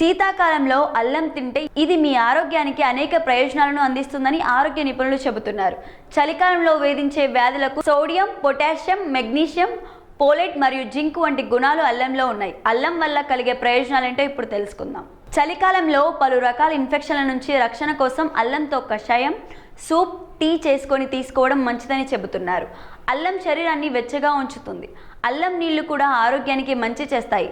శీతాకాలంలో అల్లం తింటే ఇది మీ ఆరోగ్యానికి అనేక ప్రయోజనాలను అందిస్తుందని ఆరోగ్య నిపుణులు చెబుతున్నారు. చలికాలంలో వేధించే వ్యాధులకు సోడియం పొటాషియం మెగ్నీషియం పోలేట్ మరియు జింక్ వంటి గుణాలు అల్లంలో ఉన్నాయి. అల్లం వల్ల కలిగే ప్రయోజనాలేంటో ఇప్పుడు తెలుసుకుందాం. చలికాలంలో పలు రకాల ఇన్ఫెక్షన్ల నుంచి రక్షణ కోసం అల్లంతో కషాయం సూప్ టీ చేసుకొని తీసుకోవడం మంచిదని చెబుతున్నారు. అల్లం శరీరాన్ని వెచ్చగా ఉంచుతుంది. అల్లం నీళ్ళు కూడా ఆరోగ్యానికి మంచి చేస్తాయి.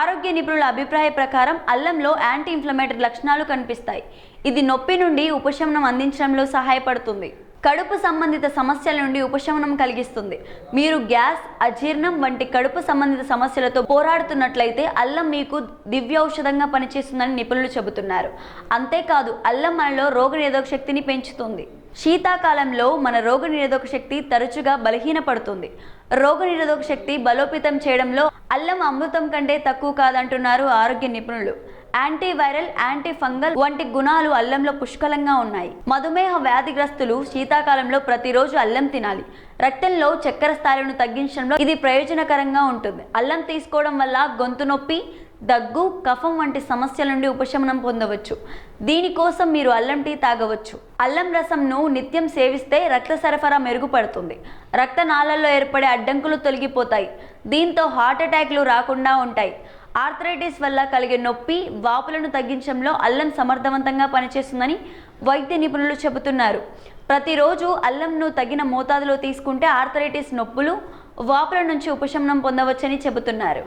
ఆరోగ్య నిపుణుల అభిప్రాయ ప్రకారం అల్లంలో యాంటీ ఇన్ఫ్లమేటరీ లక్షణాలు కనిపిస్తాయి. ఇది నొప్పి నుండి ఉపశమనం అందించడంలో సహాయపడుతుంది. కడుపు సంబంధిత సమస్యల నుండి ఉపశమనం కలిగిస్తుంది. మీరు గ్యాస్ అజీర్ణం వంటి కడుపు సంబంధిత సమస్యలతో పోరాడుతున్నట్లయితే అల్లం మీకు దివ్యౌషధంగా పనిచేస్తుందని నిపుణులు చెబుతున్నారు. అంతేకాదు అల్లం మనలో రోగనిరోధక శక్తిని పెంచుతుంది. శీతాకాలంలో మన రోగనిరోధక శక్తి తరచుగా బలహీనపడుతుంది. రోగనిరోధక శక్తి బలోపేతం చేయడంలో అల్లం అమృతం కంటే తక్కువ కాదంటున్నారు ఆరోగ్య నిపుణులు. యాంటీవైరల్ యాంటీ ఫంగల్ వంటి గుణాలు అల్లంలో పుష్కలంగా ఉన్నాయి. మధుమేహ వ్యాధిగ్రస్తులు శీతాకాలంలో ప్రతిరోజు అల్లం తినాలి. రక్తంలో చక్కెర స్థాయిలను తగ్గించడంలో ఇది ప్రయోజనకరంగా ఉంటుంది. అల్లం తీసుకోవడం వల్ల గొంతు నొప్పి దగ్గు కఫం వంటి సమస్యల నుండి ఉపశమనం పొందవచ్చు. దీనికోసం మీరు అల్లం టీ తాగవచ్చు. అల్లం రసంను నిత్యం సేవిస్తే రక్త సరఫరా మెరుగుపడుతుంది. రక్తనాళాల్లో ఏర్పడే అడ్డంకులు తొలగిపోతాయి. దీంతో హార్ట్ అటాక్లు రాకుండా ఉంటాయి. ఆర్థరైటిస్ వల్ల కలిగే నొప్పి వాపులను తగ్గించడంలో అల్లం సమర్థవంతంగా పనిచేస్తుందని వైద్య నిపుణులు చెబుతున్నారు. ప్రతిరోజు అల్లంను తగిన మోతాదులో తీసుకుంటే ఆర్థరైటిస్ నొప్పులు వాపుల నుంచి ఉపశమనం పొందవచ్చని చెబుతున్నారు.